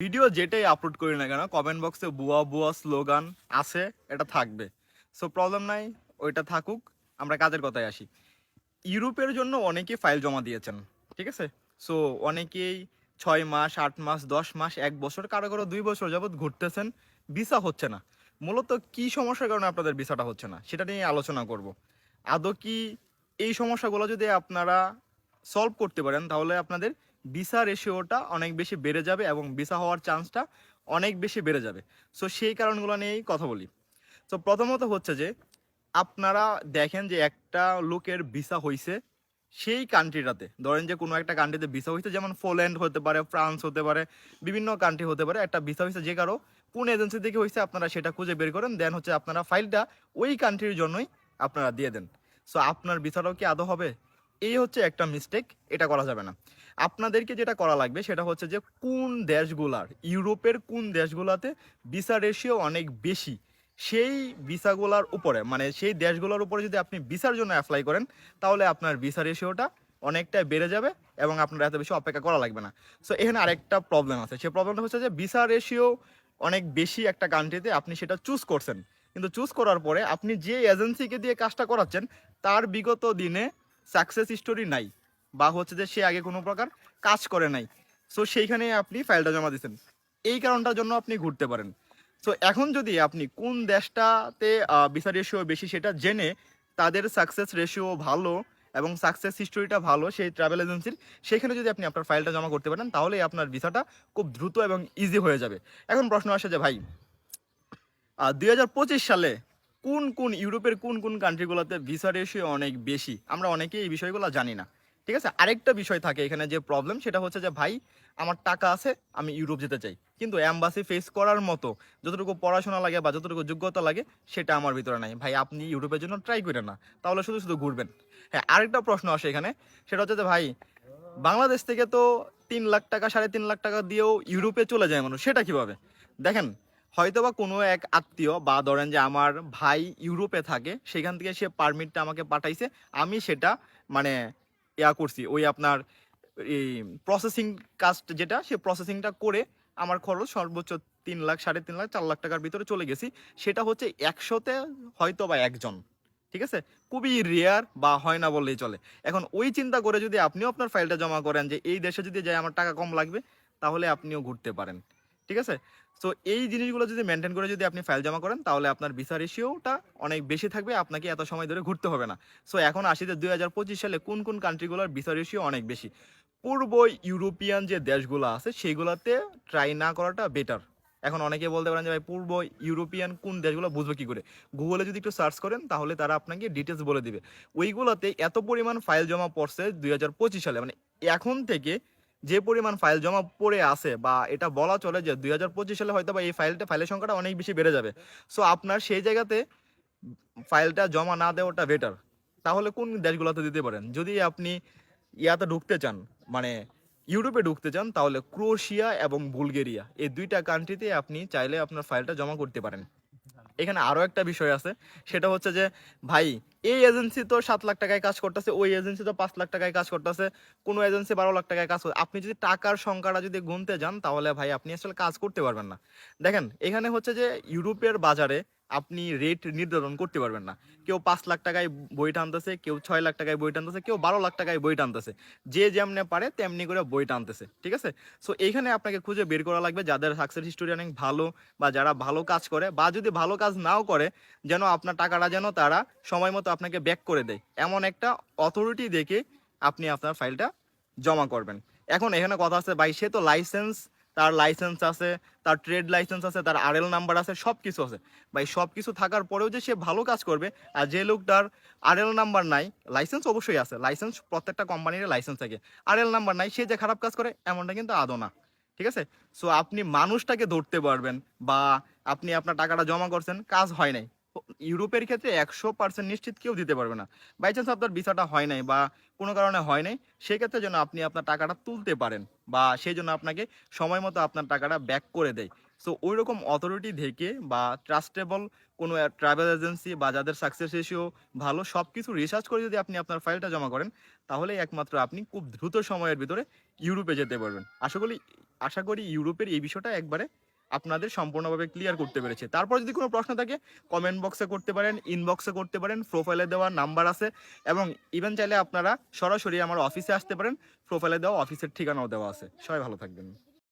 Video যেটাই upload করি না কেন কমেন্ট বক্সে বুয়া বুয়া স্লোগান আছে, এটা থাকবে। সো প্রবলেম নাই, ওইটা থাকুক, আমরা কাজের কথায় আসি। ইউরোপের জন্য অনেকেই ফাইল জমা দিয়েছেন, ঠিক আছে? সো অনেকেই ছয় মাস, আট মাস, দশ মাস, এক বছর, কারও কারও দুই বছর যাবৎ ঘুরতেছেন ভিসা হচ্ছে না। মূলত কি সমস্যার কারণে আপনাদের ভিসাটা হচ্ছে না, সেটা নিয়ে আলোচনা করব। আদৌ কি এই সমস্যাগুলো যদি আপনারা সলভ করতে পারেন, তাহলে আপনাদের ভিসা রেশিওটা অনেক বেশি বেড়ে যাবে এবং ভিসা হওয়ার চান্সটা অনেক বেশি বেড়ে যাবে। সো সেই কারণগুলো নিয়েই কথা বলি। তো প্রথমত হচ্ছে যে, আপনারা দেখেন যে একটা লোকের ভিসা হইছে সেই কান্ট্রিটাতে ধরেন যে কোনো একটা কান্ট্রিতে ভিসা হইছে, যেমন পোল্যান্ড হতে পারে ফ্রান্স হতে পারে, বিভিন্ন কান্ট্রি হতে পারে, একটা ভিসা হইছে যে কারও কোন এজেন্সি থেকে হইছে, আপনারা সেটা খুঁজে বের করেন দেন হচ্ছে আপনারা ফাইলটা ওই কান্ট্রির জন্যই আপনারা দিয়ে দেন। সো আপনার ভিসাটাও কি আদৌ হবে? এই হচ্ছে একটা মিস্টেক এটা করা যাবে না। আপনাদেরকে যেটা করা লাগবে সেটা হচ্ছে যে কোন দেশগুলার, ইউরোপের কোন দেশগুলাতে ভিসা রেশিও অনেক বেশি, সেই ভিসাগুলোর উপরে মানে সেই দেশগুলোর উপরে যদি আপনি ভিসার জন্য অ্যাপ্লাই করেন, তাহলে আপনার ভিসা রেশিওটা অনেকটা বেড়ে যাবে এবং আপনার এত বেশি অপেক্ষা করা লাগবে না। সো এখানে আরেকটা প্রবলেম আছে। সেই প্রবলেমটা হচ্ছে যে ভিসা রেশিও অনেক বেশি একটা কান্ট্রিতে আপনি সেটা চুজ করছেন। কিন্তু চুজ করার পরে আপনি যে এজেন্সিকে দিয়ে কাজটা করাচ্ছেন, তার বিগত দিনে সাকসেস স্টোরি নাই বা হচ্ছে যে সে আগে কোনো প্রকার কাজ করে নাই। সো সেইখানে আপনি ফাইলটা জমা দিচ্ছেন এই কারণটার জন্য আপনি ঘুরতে পারেন। সো এখন যদি আপনি কোন দেশটাতে ভিসা রেশিও বেশি সেটা জেনে তাদের সাকসেস রেশিও ভালো এবং সাকসেস হিস্টোরিটা ভালো সেই ট্রাভেল এজেন্সির সেখানে যদি আপনি আপনার ফাইলটা জমা করতে পারেন, তাহলে আপনার ভিসাটা খুব দ্রুত এবং ইজি হয়ে যাবে। এখন প্রশ্ন আসে যে, ভাই দুই হাজার পঁচিশ সালে কোন কোন ইউরোপের কোন কোন কান্ট্রিগুলোতে ভিসা রেশিও অনেক বেশি? আমরা অনেকেই এই বিষয়গুলো জানি না। ঠিক আছে? আরেকটা বিষয় থাকে এখানে যে প্রবলেম সেটা হচ্ছে যে, ভাই, আমার টাকা আছে, আমি ইউরোপ যেতে চাই। কিন্তু অ্যাম্বাসি ফেস করার মতো যতটুকু পড়াশোনা লাগে বা যতটুকু যোগ্যতা লাগে, সেটা আমার ভিতরে নাই। ভাই, আপনি ইউরোপের জন্য ট্রাই করেন না। তাহলে শুধু শুধু ঘুরবেন। হ্যাঁ আরেকটা প্রশ্ন আসে এখানে। সেটা হচ্ছে যে, ভাই, বাংলাদেশ থেকে তো তিন লাখ টাকা, সাড়ে তিন লাখ টাকা দিয়েও ইউরোপে চলে যায় মানুষ, সেটা কীভাবে? দেখেন হয়তোবা কোনো এক আত্মীয় বা ধরেন যে আমার ভাই ইউরোপে থাকে, সেখান থেকে সে পারমিটটা আমাকে পাঠাইছে, আমি সেটা মানে ইয়া করছি, ওই আপনার এই প্রসেসিং কাস্ট যেটা, সে প্রসেসিংটা করে আমার খরচ সর্বোচ্চ তিন লাখ, সাড়ে তিন লাখ, চার লাখ টাকার ভিতরে চলে গেছি। সেটা হচ্ছে একশোতে হয়তো বা একজন, ঠিক আছে? খুবই রেয়ার বা হয় না বললেই চলে। এখন ওই চিন্তা করে যদি আপনিও আপনার ফাইলটা জমা করেন যে এই দেশে যদি যাই আমার টাকা কম লাগবে, তাহলে আপনিও ঘুরতে পারেন। ঠিক আছে? সো এই জিনিসগুলো যদি মেনটেন করে যদি আপনি ফাইল জমা করেন, তাহলে আপনার ভিসা রেশিওটা অনেক বেশি থাকবে, আপনাকে এত সময় ধরে ঘুরতে হবে না। সো এখন যে দুই হাজার পঁচিশ সালে কোন কোন কান্ট্রিগুলোর ভিসা রেশিও অনেক বেশি? পূর্ব ইউরোপিয়ান যে দেশগুলো আছে, সেগুলোতে ট্রাই না করাটা বেটার এখন অনেকে বলতে পারেন যে, ভাই, পূর্ব ইউরোপিয়ান কোন দেশগুলো বুঝবে কী করে? গুগলে যদি একটু সার্চ করেন, তাহলে তারা আপনাকে ডিটেলস বলে দিবে। ওইগুলোতে এত পরিমাণ ফাইল জমা পড়ছে দুই হাজার পঁচিশ সালে মানে এখন থেকে যে পরিমাণ ফাইল জমা পড়ে আছে বা এটা বলা চলে যে দুই হাজার পঁচিশ সালে হয়তো বা এই ফাইলটা ফাইলের সংখ্যাটা অনেক বেশি বেড়ে যাবে। সো আপনার সেই জায়গাতে ফাইলটা জমা না দেওয়াটা বেটার তাহলে কোন দেশগুলোতে দিতে পারেন? যদি আপনি ইয়াতে ঢুকতে চান মানে ইউরোপে ঢুকতে চান, তাহলে ক্রোয়েশিয়া এবং বুলগেরিয়া, এই দুইটা কান্ট্রিতে আপনি চাইলে আপনার ফাইলটা জমা করতে পারেন। এখানে আরও একটা বিষয় আছে, সেটা হচ্ছে যে, ভাই, এই এজেন্সি তো সাত লাখ টাকায় কাজ করতেছে, ওই এজেন্সি তো পাঁচ লাখ টাকায় কাজ করতেছে, কোনো এজেন্সি বারো লাখ টাকায় কাজ করে, আপনি যদি টাকার সংখ্যাটা যদি গুনতে যান, তাহলে ভাই আপনি আসলে কাজ করতে পারবেন না। দেখেন, এখানে হচ্ছে যে, ইউরোপের বাজারে আপনি রেট নির্ধারণ করতে পারবেন না। কেউ পাঁচ লাখ টাকায় বই টানতেছে, কেউ ছয় লাখ টাকায় বই টানতেছে, কেউ বারো লাখ টাকায় বই টানতেছে। যে যেমনে পারে তেমনি করে বই টানতেছে, ঠিক আছে? সো এইখানে আপনাকে খুঁজে বের করা লাগবে যাদের সাকসেস হিস্টোরি অনেক ভালো বা যারা ভালো কাজ করে বা যদি ভালো কাজ নাও করে, যেন আপনার টাকাটা যেন তারা সময় মতো আপনাকে ব্যাক করে দেয়। এমন একটা অথরিটি দেখে আপনি আপনার ফাইলটা জমা করবেন। এখন এখানে কথা আছে, ভাই, সে তো লাইসেন্স তার লাইসেন্স আছে, তার ট্রেড লাইসেন্স আছে, তার আরএল নাম্বার আছে সব কিছু আছে। ভাই সব কিছু থাকার পরেও যে সে ভালো কাজ করবে, আর যে লোকটার আরএল নাম্বার নাই লাইসেন্স অবশ্যই আছে। লাইসেন্স প্রত্যেকটা কোম্পানির লাইসেন্স থাকে। আরএল নাম্বার নাই, সে যে খারাপ কাজ করে, এমনটা কিন্তু আদৌ না। ঠিক আছে? সো আপনি মানুষটাকে ধরতে পারবেন, বা আপনি আপনার টাকাটা জমা করছেন, কাজ হয় নাই। ইউরোপের ক্ষেত্রে একশো পার্সেন্ট নিশ্চিত কেউ দিতে পারবে না। বাই চান্স আপনার ভিসাটা হয় নাই বা কোনো কারণে হয় নাই, সেক্ষেত্রে যেন আপনি আপনার টাকাটা তুলতে পারেন বা সেই জন্য আপনাকে সময় মতো আপনার টাকাটা ব্যাক করে দেয়। সো ওই রকম অথরিটি থেকে বা ট্রাস্টেবল কোনো ট্রাভেল এজেন্সি বা যাদের সাকসেস রেশিও ভালো সব কিছু রিসার্চ করে যদি আপনি আপনার ফাইলটা জমা করেন তাহলে একমাত্র আপনি খুব দ্রুত সময়ের ভিতরে ইউরোপে যেতে পারবেন। আশা করি আশা করি ইউরোপের এই বিষয়টা একবারে আপনাদের সম্পূর্ণভাবে ক্লিয়ার করতে পেরেছে। তারপর যদি কোনো প্রশ্ন থাকে কমেন্ট বক্সে করতে পারেন ইনবক্সে করতে পারেন প্রোফাইলে দেওয়া নাম্বার আছে এবং ইভেন চাইলে আপনারা সরাসরি আমার অফিসে আসতে পারেন প্রোফাইলে দেওয়া অফিসের ঠিকানাও দেওয়া আছে। সবাই ভালো থাকবেন।